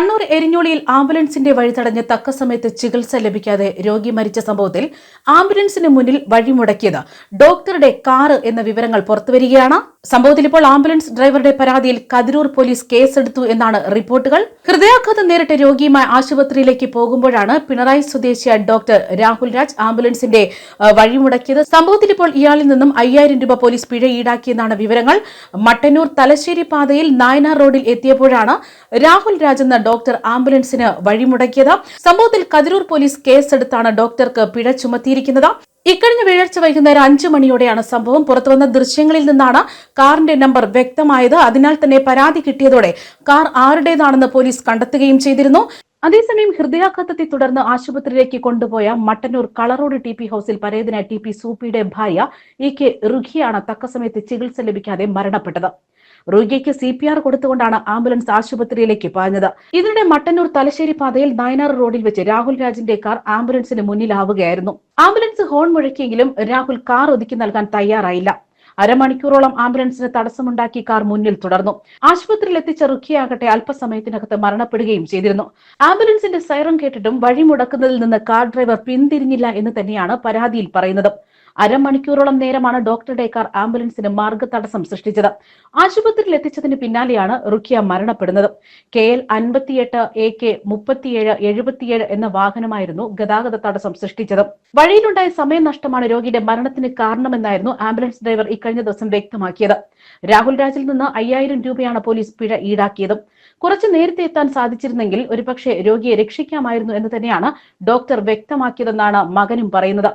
കണ്ണൂർ എരിഞ്ഞോളിയിൽ ആംബുലൻസിന്റെ വഴി തടഞ്ഞ് തക്ക സമയത്ത് ചികിത്സ ലഭിക്കാതെ രോഗി മരിച്ച സംഭവത്തിൽ ആംബുലൻസിന് മുന്നിൽ വഴിമുടക്കിയത് ഡോക്ടറുടെ കാറ് എന്ന വിവരങ്ങൾ പുറത്തുവരികയാണ് സംഭവത്തിൽ ഇപ്പോൾ ആംബുലൻസ് ഡ്രൈവറുടെ പരാതിയിൽ കതിരൂർ പോലീസ് കേസെടുത്തു എന്നാണ് റിപ്പോർട്ടുകൾ. ഹൃദയാഘാതം നേരിട്ട രോഗിയുമായി ആശുപത്രിയിലേക്ക് പോകുമ്പോഴാണ് പിണറായി സ്വദേശിയായ ഡോക്ടർ രാഹുൽ രാജ് ആംബുലൻസിന്റെ വഴിമുടക്കിയത്. സംഭവത്തിൽ ഇപ്പോൾ ഇയാളിൽ നിന്നും അയ്യായിരം രൂപ പോലീസ് പിഴ ഈടാക്കിയെന്നാണ് വിവരങ്ങൾ. മട്ടന്നൂർ തലശ്ശേരി പാതയിൽ നായനാർ റോഡിൽ എത്തിയപ്പോഴാണ് രാഹുൽ രാജ് എന്ന ഡോക്ടർ ആംബുലൻസിന് വഴിമുടക്കിയത്. സംഭവത്തിൽ കതിരൂർ പോലീസ് കേസെടുത്താണ് ഡോക്ടർക്ക് പിഴ ചുമത്തിയിരിക്കുന്നത്. ഇക്കഴിഞ്ഞ വ്യാഴാഴ്ച വൈകുന്നേരം അഞ്ചു മണിയോടെയാണ് സംഭവം പുറത്തുവന്ന ദൃശ്യങ്ങളിൽ നിന്നാണ് കാറിന്റെ നമ്പർ വ്യക്തമായത്. അതിനാൽ തന്നെ പരാതി കിട്ടിയതോടെ കാർ ആരുടേതാണെന്ന് പോലീസ് കണ്ടെത്തുകയും ചെയ്തിരുന്നു. അതേസമയം ഹൃദയാഘാതത്തെ തുടർന്ന് ആശുപത്രിയിലേക്ക് കൊണ്ടുപോയ മട്ടന്നൂർ കളറോഡ് ടി പി ഹൌസിൽ പരേതനായ ടി പി സൂപ്പിയുടെ ഭാര്യ ഇ കെ റുഖിയാണ് തക്ക സമയത്ത് ചികിത്സ ലഭിക്കാതെ മരണപ്പെട്ടത്. റുഖിയയ്ക്ക് സി പി ആർ കൊടുത്തുകൊണ്ടാണ് ആംബുലൻസ് ആശുപത്രിയിലേക്ക് പാഞ്ഞത്. ഇതിനിടെ മട്ടന്നൂർ തലശ്ശേരി പാതയിൽ നായനാർ റോഡിൽ വെച്ച് രാഹുൽ രാജിന്റെ കാർ ആംബുലൻസിന് മുന്നിലാവുകയായിരുന്നു. ആംബുലൻസ് ഹോൺ മുഴക്കിയെങ്കിലും രാഹുൽ കാർ ഒതുക്കി നൽകാൻ തയ്യാറായില്ല. അരമണിക്കൂറോളം ആംബുലൻസിന് തടസ്സമുണ്ടാക്കി കാർ മുന്നിൽ തുടർന്നു. ആശുപത്രിയിൽ എത്തിച്ച റുഖിയാകട്ടെ അല്പസമയത്തിനകത്ത് മരണപ്പെടുകയും ചെയ്തിരുന്നു. ആംബുലൻസിന്റെ സൈറം കേട്ടിട്ടും വഴിമുടക്കുന്നതിൽ നിന്ന് കാർ ഡ്രൈവർ പിന്തിരിഞ്ഞില്ല എന്ന് തന്നെയാണ് പരാതിയിൽ പറയുന്നത്. അരമണിക്കൂറോളം നേരമാണ് ഡോക്ടർ കാർ ആംബുലൻസിന് മാർഗ തടസ്സം സൃഷ്ടിച്ചത്. ആശുപത്രിയിൽ എത്തിച്ചതിന് പിന്നാലെയാണ് റുഖിയ മരണപ്പെടുന്നത്. കെ എൽ അൻപത്തിയെട്ട് എ കെ മുപ്പത്തിയേഴ് എഴുപത്തിയേഴ് എന്ന വാഹനമായിരുന്നു ഗതാഗത തടസ്സം സൃഷ്ടിച്ചത്. വഴിയിലുണ്ടായ സമയനഷ്ടമാണ് രോഗിയുടെ മരണത്തിന് കാരണമെന്നായിരുന്നു ആംബുലൻസ് ഡ്രൈവർ ഇക്കഴിഞ്ഞ ദിവസം വ്യക്തമാക്കിയത്. രാഹുൽ രാജിൽ നിന്ന് അയ്യായിരം രൂപയാണ് പോലീസ് പിഴ ഈടാക്കിയത്. കുറച്ച് നേരത്തെ എത്താൻ സാധിച്ചിരുന്നെങ്കിൽ ഒരുപക്ഷെ രോഗിയെ രക്ഷിക്കാമായിരുന്നു എന്ന് തന്നെയാണ് ഡോക്ടർ വ്യക്തമാക്കിയതെന്നാണ് മകനും പറയുന്നത്.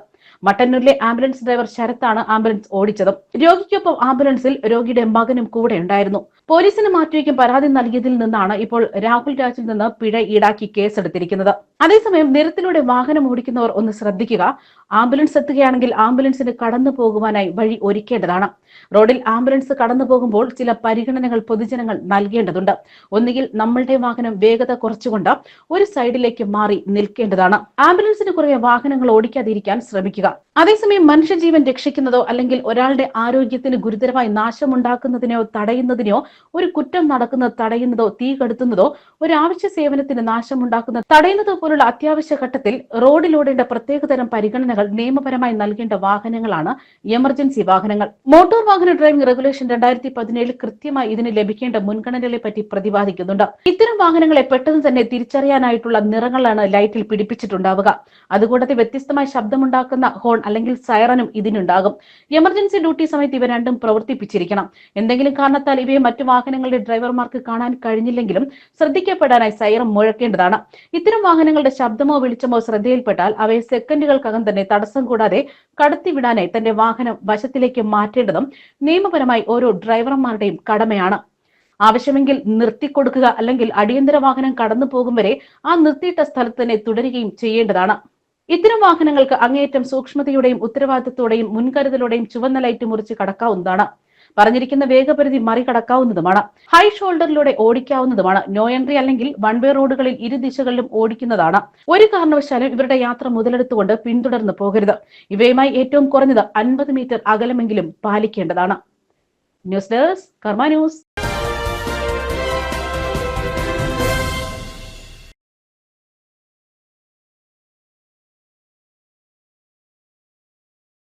മട്ടന്നൂരിലെ ആംബുലൻസ് ഡ്രൈവർ ശരത്താണ് ആംബുലൻസ് ഓടിച്ചത്. രോഗിക്കൊപ്പം ആംബുലൻസിൽ രോഗിയുടെ മകനും കൂടെ ഉണ്ടായിരുന്നു. പോലീസിന് മാറ്റിവയ്ക്കും പരാതി നൽകിയതിൽ നിന്നാണ് ഇപ്പോൾ രാഹുൽ രാജിൽ നിന്ന് പിഴ ഈടാക്കി കേസെടുത്തിരിക്കുന്നത്. അതേസമയം നിരത്തിലൂടെ വാഹനം ഓടിക്കുന്നവർ ഒന്ന് ശ്രദ്ധിക്കുക. ആംബുലൻസ് എത്തുകയാണെങ്കിൽ ആംബുലൻസിന് കടന്നു പോകുവാനായി വഴി ഒരുക്കേണ്ടതാണ്. റോഡിൽ ആംബുലൻസ് കടന്നു പോകുമ്പോൾ ചില പരിഗണനകൾ പൊതുജനങ്ങൾ നൽകേണ്ടതുണ്ട്. ഒന്നുകിൽ നമ്മളുടെ വാഹനം വേഗത കുറച്ചുകൊണ്ട് ഒരു സൈഡിലേക്ക് മാറി നിൽക്കേണ്ടതാണ്. ആംബുലൻസിന് കുറേ വാഹനങ്ങൾ ഓടിക്കാതിരിക്കാൻ ശ്രമിക്കുക. അതേസമയം മനുഷ്യജീവൻ രക്ഷിക്കുന്നതോ അല്ലെങ്കിൽ ഒരാളുടെ ആരോഗ്യത്തിന് ഗുരുതരമായി നാശമുണ്ടാക്കുന്നതിനോ തടയുന്നതിനോ ഒരു കുറ്റം നടക്കുന്നത് തടയുന്നതോ തീ കെടുത്തുന്നതോ ഒരു ആവശ്യ സേവനത്തിന് നാശമുണ്ടാക്കുന്ന തടയുന്നതോ പോലുള്ള അത്യാവശ്യ ഘട്ടത്തിൽ റോഡിലോടേണ്ട പ്രത്യേകതരം പരിഗണനകൾ നിയമപരമായി നൽകേണ്ട വാഹനങ്ങളാണ് എമർജൻസി വാഹനങ്ങൾ. മോട്ടോർ വാഹന ഡ്രൈവിംഗ് റെഗുലേഷൻ രണ്ടായിരത്തി പതിനേഴിൽ കൃത്യമായി ഇതിന് ലഭിക്കേണ്ട മുൻഗണനകളെ പറ്റി പ്രതിപാദിക്കുന്നുണ്ട്. ഇത്തരം വാഹനങ്ങളെ പെട്ടെന്ന് തന്നെ തിരിച്ചറിയാനായിട്ടുള്ള നിറങ്ങളാണ് ലൈറ്റിൽ പിടിപ്പിച്ചിട്ടുണ്ടാവുക. അതുകൂടാതെ വ്യത്യസ്തമായ ശബ്ദമുണ്ടാക്കുന്ന ഹോൺ അല്ലെങ്കിൽ സൈറനും ഇതിനുണ്ടാകും. എമർജൻസി ഡ്യൂട്ടി സമയത്ത് ഇവ രണ്ടും പ്രവർത്തിപ്പിച്ചിരിക്കണം. എന്തെങ്കിലും കാരണത്താൽ ഇവയെ മറ്റു വാഹനങ്ങളുടെ ഡ്രൈവർമാർക്ക് കാണാൻ കഴിഞ്ഞില്ലെങ്കിലും ശ്രദ്ധിക്കപ്പെടാനായി സൈറം മുഴക്കേണ്ടതാണ്. ഇത്തരം വാഹനങ്ങളുടെ ശബ്ദമോ വിളിച്ചമോ ശ്രദ്ധയിൽപ്പെട്ടാൽ അവയെ സെക്കൻഡുകൾക്കകം തന്നെ തടസ്സം കൂടാതെ കടത്തിവിടാനായി തന്റെ വാഹനം വശത്തിലേക്ക് മാറ്റേണ്ടതും നിയമപരമായി ഓരോ ഡ്രൈവർമാരുടെയും കടമയാണ്. ആവശ്യമെങ്കിൽ നിർത്തിക്കൊടുക്കുക അല്ലെങ്കിൽ അടിയന്തര വാഹനം കടന്നു പോകും വരെ ആ നിർത്തിയിട്ട സ്ഥലത്ത് തന്നെ തുടരുകയും ചെയ്യേണ്ടതാണ്. ഇത്തരം വാഹനങ്ങൾക്ക് അങ്ങേയറ്റം സൂക്ഷ്മതയുടെയും ഉത്തരവാദിത്തത്തോടെയും മുൻകരുതലോടെയും ചുവന്ന ലൈറ്റ് മുറിച്ച് കടക്കാവുന്നതാണ്. പറഞ്ഞിരിക്കുന്ന വേഗപരിധി മറികടക്കാവുന്നതുമാണ്. ഹൈ ഷോൾഡറിലൂടെ ഓടിക്കാവുന്നതുമാണ്. നോ എൻട്രി അല്ലെങ്കിൽ വൺ വേ റോഡുകളിൽ ഇരു ദിശകളിലും ഓടിക്കുന്നതാണ്. ഒരു കാരണവശാലും ഇവരുടെ യാത്ര മുതലെടുത്തുകൊണ്ട് പിന്തുടർന്ന് പോകരുത്. ഇവയുമായി ഏറ്റവും കുറഞ്ഞത് അൻപത് മീറ്റർ അകലമെങ്കിലും പാലിക്കേണ്ടതാണ്. ന്യൂസ് ഡെസ്ക് കർമ്മ ന്യൂസ്